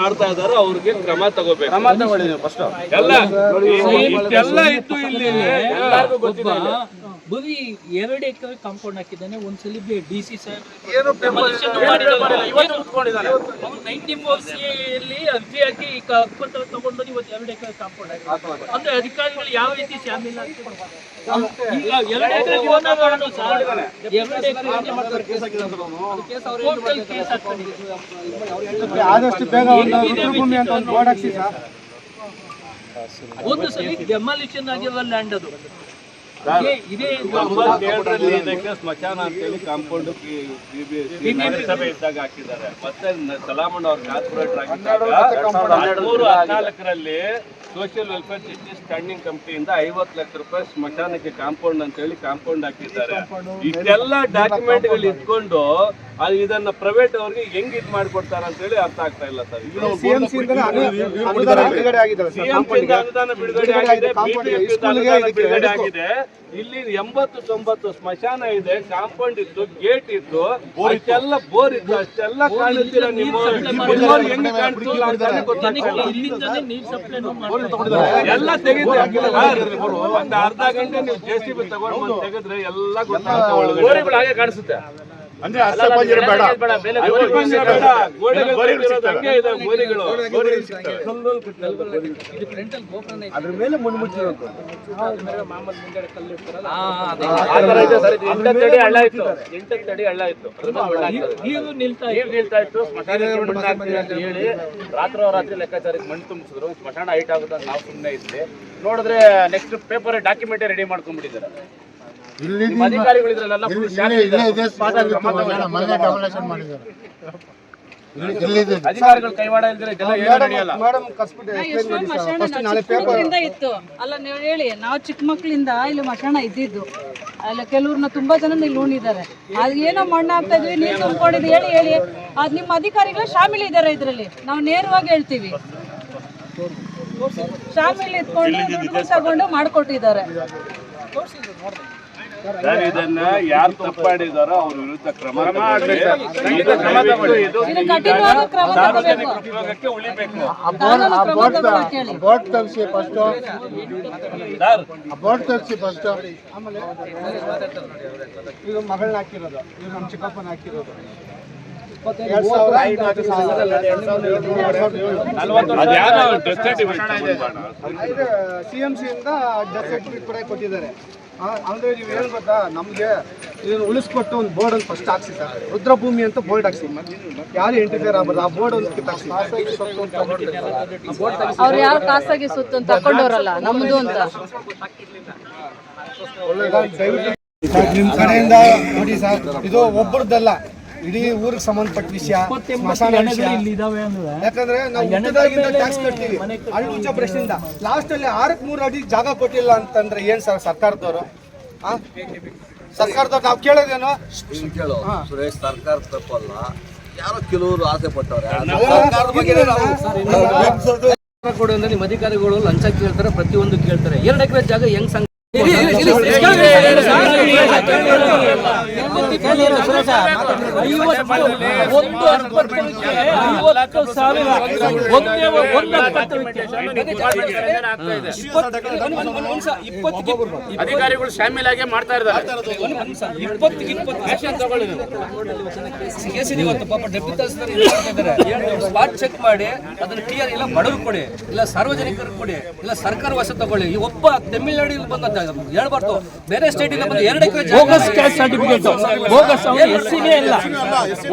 ಮಾಡ್ತಾ ಇದಾರೋ ಅವ್ರಿಗೆ ಕ್ರಮ ತಗೋಬೇಕು. ಕ್ರಮ ತಗೊಳ್ಳಿ ನೀವು ಫಸ್ಟ್ ಎಲ್ಲ ಇತ್ತು ಇಲ್ಲಿ. ಎಲ್ಲರಿಗೂ ಗೊತ್ತಿದೆ ಇಲ್ಲಿ. ಬರೀ ಎರಡು ಎಕರೆ ಕಾಂಪೌಂಡ್ ಹಾಕಿದ್ದಾನೆ ಒಂದ್ಸಲಿ ಡಿ ಸಿ ನೈನ್ಟಿ ಫೋರ್ ಅಲ್ಲಿ ಅರ್ಜಿ ಹಾಕಿ ಈಗ ಹಕ್ಕುಪತ್ರ ತಗೊಂಡು ಇವತ್ತು ಎರಡು ಎಕರೆ ಕಾಂಪೌಂಡ್ ಹಾಕಿ ಅಂದ್ರೆ ಅಧಿಕಾರಿಗಳು ಯಾವ ರೀತಿ ಶಾಮೀಲ್ ಈಗ ಎರಡು ಎಕರೆ ಓನರ್ಗಳನ್ನು ಸಹ ಎರಡು ಎಕರೆ ಕೇಸ್ ಆದಷ್ಟು ಬೇಗ ಒಂದು ಭೂಮಿ ಅಂತ ಒಂದು ಬೋರ್ಡ್ ಹಾಕ್ಸಿ ಸರ್. ಒಂದು ಸಲ ಡೆಮಾಲಿಷನ್ ಆಗಿರೋ ಲ್ಯಾಂಡ್ ಅದು. ಇದೇ- ಇದಕ್ಕೆ ಸ್ಮಶಾನ ಅಂತೇಳಿ ಕಾಂಪೌಂಡ್ ಸಭೆ ಇದ್ದಾಗ ಹಾಕಿದ್ದಾರೆ. ಮತ್ತೆ ಸಲಾಮಣ್ಣ ಅವ್ರ ಕಾರ್ಪೊರೇಟರ್ ಆಗಿದ್ದಾಗ ಹದಿಮೂರು ಹದಿನಾಲ್ಕರಲ್ಲಿ ಸೋಷಿಯಲ್ ವೆಲ್ಫೇರ್ ಸಿಟಿ ಸ್ಟ್ಯಾಂಡಿಂಗ್ ಕಂಪ್ನಿಯಿಂದ ಐವತ್ತು ಲಕ್ಷ ರೂಪಾಯಿ ಸ್ಮಶಾನಕ್ಕೆ ಕಾಂಪೌಂಡ್ ಅಂತ ಹೇಳಿ ಕಾಂಪೌಂಡ್ ಹಾಕಿದ್ದಾರೆ. ಇಷ್ಟೆಲ್ಲ ಡಾಕ್ಯುಮೆಂಟ್ಗಳು ಇಟ್ಕೊಂಡು ಅದು ಇದನ್ನ ಪ್ರೈವೇಟ್ ಅವ್ರಿಗೆ ಹೆಂಗ್ ಇದ್ ಮಾಡ್ಕೊಡ್ತಾರ ಅಂತ ಹೇಳಿ ಅರ್ಥ ಆಗ್ತಾ ಇಲ್ಲ ಸರ್. ಅನುದಾನ ಬಿಡುಗಡೆ ಆಗಿದ್ದಾರೆ ಸರ್ CMC ಅನುದಾನ ಬಿಡುಗಡೆ ಆಗಿದೆ. BPF ಇಂದ ಅನುದಾನ ಬಿಡುಗಡೆ ಆಗಿದೆ. ಇಲ್ಲಿ ಎಂಬತ್ತು ತೊಂಬತ್ತು ಸ್ಮಶಾನ ಇದೆ. ಕಾಂಪೌಂಡ್ ಇತ್ತು ಗೇಟ್ ಇತ್ತು. ಅಷ್ಟೆಲ್ಲ ಬೋರ್ ಇತ್ತು. ಅಷ್ಟೆಲ್ಲ ಕಾಣುತ್ತೀರ ನಿಮ್ಮ ನಿಮ್ಮವ್ರು. ಹೆಂಗ್ ಕಾಣ್ತಿಲ್ಲ ಅಂತಾನೆ ಗೊತ್ತಾಗ್ತಾ ಎಲ್ಲ ತೆಗೆದ್ರೆ ಒಂದ್ ಅರ್ಧ ಗಂಟೆ ನೀವು ಜೆ ಸಿ ಬಿ ತಗೊಂಡು ತೆಗೆದ್ರೆ ಎಲ್ಲ ಗೊತ್ತಾಗುತ್ತೆ. ಒಳಗಡೆ ಹಾಗೆ ಕಾಣಿಸುತ್ತೆ. ಅಂದ್ರೆ ಅಷ್ಟಪಂಜರ ಬೇಡ. ಅದ್ರ ಮೇಲೆ ಮುನ್ಮುಚ್ಚಿರೋದು ಹಳ್ಳ ಇತ್ತು. ಹಳ್ಳ. ನೀರು ನಿಲ್ತಾ ಹೇಳಿ ರಾತ್ರೋ ರಾತ್ರಿ ಲೆಕ್ಕಾಚಾರಕ್ಕೆ ಮಣ್ಣು ತುಂಬಿಸಿದ್ರು. ಸ್ಮಶಾನ ಹೈಟ್ ಆಗುತ್ತೆ ಅಂತ ನಾವು ಸುಮ್ಮನೆ ಇದ್ವಿ. ನೋಡಿದ್ರೆ ನೆಕ್ಸ್ಟ್ ಪೇಪರ್ ಡಾಕ್ಯುಮೆಂಟ್ ರೆಡಿ ಮಾಡ್ಕೊಂಡ್ಬಿಟ್ಟಿದ್ದಾರೆ. ಅಧಿಕಾರಿಗಳು ಕೈವಾಡ ಇಲ್ದಿರ ಏನು ನಡೆಯಲ್ಲ. ಮೇಡಮ್ ಮಶಾಣ ಇತ್ತು. ಅಲ್ಲ ನೀವು ಹೇಳಿ ನಾವು ಚಿಕ್ಕ ಮಕ್ಕಳಿಂದ ಇಲ್ಲಿ ಮಶಾಣ ಇದ್ದಿದ್ದು. ಅಲ್ಲ ಕೆಲವ್ರನ್ನ ತುಂಬಾ ಜನ ಇಲ್ಲಿ ಉಣಿದ್ದಾರೆ ಅದು ಏನೋ ಮಣ್ಣು ಆಗ್ತಾ ಇದ್ವಿ ನೀರು ತುಂಬಿಕೊಂಡಿದ್ದು ಹೇಳಿ ಹೇಳಿ. ಅದು ನಿಮ್ಮ ಅಧಿಕಾರಿಗಳು ಶಾಮಿಲ್ ಇದ್ದಾರೆ ಇದರಲ್ಲಿ. ನಾವು ನೇರವಾಗಿ ಹೇಳ್ತೀವಿ. ಶಾಮಿಲ್ ಇದ್ಕೊಂಡು ತಗೊಂಡು ಮಾಡಿಕೊಟ್ಟಿದ್ದಾರೆ. ಸರ್ ಇದನ್ನ ಯಾರು ತಪ್ಪಾಡಿದಾರೋ ಅವ್ರ ವಿರುದ್ಧ ಕ್ರಮ ಸಾರ್ವಜನಿಕ ಉಪಯೋಗಕ್ಕೆ ಉಳಿಬೇಕು. ಬೋಟ್ ಫಸ್ಟ್ ಬೋಟ್ ಫಸ್ಟ್ ಈಗ ಮಗಳನ್ನ ಹಾಕಿರೋದು. ಈಗ ನಮ್ಮ ಚಿಕ್ಕಪ್ಪನ ಹಾಕಿರೋದು. ಸಿಎಂಸಿಯಿಂದ ಇದು ಕೂಡ ಕೊಟ್ಟಿದ್ದಾರೆ. ಅಂದ್ರೆ ನೀವು ಏನ್ ಗೊತ್ತಾ ನಮ್ಗೆ ಇದನ್ನ ಉಳಿಸ್ಕೊಟ್ಟು ಒಂದು ಬೋರ್ಡ್ ಒಂದು ಫಸ್ಟ್ ಹಾಕ್ಸಿ ಸರ್ ರುದ್ರಭೂಮಿ ಅಂತ ಬೋರ್ಡ್ ಹಾಕ್ಸಿ. ಯಾರು ಇಂಟರ್ಫಿಯರ್ ಆಗ್ಬಾರ್ದು ಆ ಬೋರ್ಡ್ ಒಂದು ಅವ್ರು ಯಾರು ಖಾಸಗಿ ಸುತ್ತ ತಕೊಂಡವ್ರಲ್ಲ ನಮ್ದು ಅಂತ. ನಿಮ್ ಕಡೆಯಿಂದ ನೋಡಿ ಸರ್ ಇದು ಒಬ್ಬರದಲ್ಲ ಇಡೀ ಊರಿಗೆ ಸಂಬಂಧಪಟ್ಟ ವಿಷಯ ಸ್ಮಶಾನ ಯಾಕಂದ್ರೆ ನಾವು ಹುಟ್ಟಿದಾಗಿಂದ ಟ್ಯಾಕ್ಸ್ ಕಟ್ತೀವಿ. ಅಳುಂಚ ಪ್ರಶ್ನೆಯಿಂದ ಲಾಸ್ಟ್ ಅಲ್ಲಿ ಆರಕ್ ಮೂರು ಅಡಿ ಜಾಗ ಕೊಟ್ಟಿಲ್ಲ ಅಂತಂದ್ರೆ ಏನ್ ಸರ್ ಸರ್ಕಾರದವರು? ಆ? ಸರ್ಕಾರದವ್ರು ನಾವು ಕೇಳೋದೇನು? ಕೇಳೋ. ಕೇಳು ಸುರೇಶ್ ಸರ್ಕಾರ ತಪ್ಪಲ್ಲ. ಯಾರೋ ಕೆಲವರು ಆಸೆ ಪಟ್ಟವ್ರೆ. ಕೊಡು ಅಂದ್ರೆ ನಿಮ್ಮ ಅಧಿಕಾರಿಗಳು ಲಂಚ ಕೇಳ್ತಾರೆ ಪ್ರತಿಯೊಂದು ಕೇಳ್ತಾರೆ. ಎರಡು ಎಕರೆ ಜಾಗ ಹೆಂಗ್ ಅಧಿಕಾರಿಗಳು ಶಾಮೀಲಾಗಿ ಮಾಡ್ತಾ ಇದ್ದಾರೆ ಸ್ಪಾಟ್ ಚೆಕ್ ಮಾಡಿ ಅದನ್ನ ಕ್ಲಿಯರ್ ಇಲ್ಲ ಬಡವರು ಕೊಡಿ ಇಲ್ಲ ಸಾರ್ವಜನಿಕರು ಕೊಡಿ ಇಲ್ಲ ಸರ್ಕಾರ ವಶ ತಗೊಳ್ಳಿ ಒಬ್ಬ ತಮಿಳ್ನಾಡಿಗೆ ಬಂದ ಹೇಳ್ಬಾರ್ದು ಬೇರೆ ಸ್ಟೇಟ್ ಇಂದ ಬಂದು ಎರಡು ಎಕರೆ ಬೋಗಸ್ ಕ್ಯಾಸ್ಟ್ ಸರ್ಟಿಫಿಕೇಟ್ ಬೋಗಸ್ ಅವನು ಎಸ್ಸಿನೇ ಅಲ್ಲ.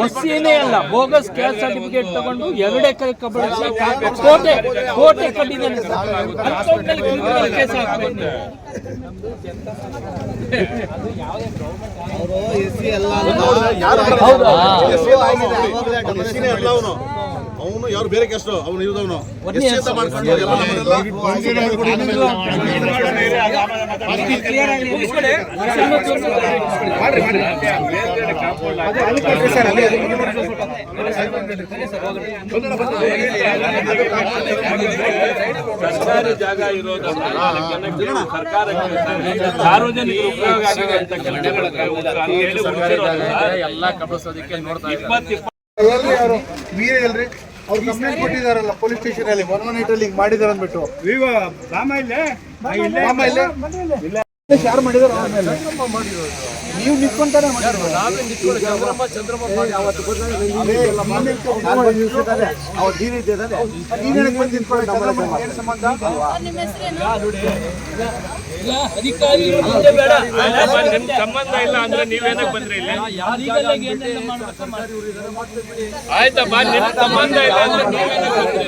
ಎಸ್ಸಿನೇ ಅಲ್ಲ. ಬೋಗಸ್ ಕ್ಯಾಸ್ಟ್ ಸರ್ಟಿಫಿಕೇಟ್ ತಗೊಂಡು ಎರಡು ಎಕರೆ ಕಬಳಿಸಿ ಕೋಟೆ ಕೋಟೆ ಕಟ್ಟಿದ್ದಾನೆ criminal ಕೇಸ್ ಹಾಕ್ಬೇಕು. ನೀವು. ಅವನು ಯಾರು ಬೇರೆ ಕೆಸ್ಟ್ ಅವನು ಇರೋದವನು. ಸರ್ಕಾರಿ ಜಾಗ ಇರೋದನ್ನ ಅದಕ್ಕೆ ಸರ್ಕಾರಕ್ಕೆ ಸಾರ್ವಜನಿಕ ಉಪಯೋಗ ಕೆಲಸಗಳು ಎಲ್ಲ ಕಬಳಿಸೋದಕ್ಕೆ ನೋಡ್ತಾ ಇದ್ದಾರೆ. ಅವರು ವೀರ ಅವ್ರು ಕಂಪ್ಲೇಂಟ್ ಕೊಟ್ಟಿದಾರಲ್ಲ ಪೊಲೀಸ್ ಸ್ಟೇಷನ್ ಅಲ್ಲಿ ಒನ್ ಒನ್ ಏಟ್ ಅಲ್ಲಿ ಮಾಡಿದಾರೆ ಅಂದ್ಬಿಟ್ಟು. ಬಾಮ ಇಲ್ಲೇ? ಯಾರು ಮಾಡಿದಾರ ಅವ್ರ ಮೇಲೆ. ನೀವು ಏನ್ ಸಂಬಂಧ? ಇಲ್ಲ ಅಂದ್ರೆ ನೀವೇನಕ್ಕೆ ಬಂದ್ರಿ ಇಲ್ಲಿ. ಆಯ್ತಪ್ಪ ನಿಮ್ ಸಂಬಂಧ ಇಲ್ಲ ಅಂದ್ರೆ ನೀವೇನಕ್ ಬಂದ್ರಿ?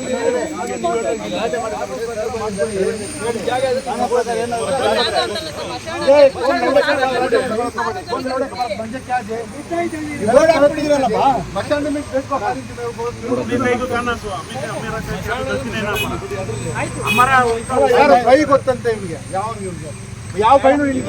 ಬಾ ಗೊತ್ತಂತೆ ಇವ್ರಿಗೆ ಯಾವ ಯಾವ ಬೈನು ಇಲ್ಲಿ.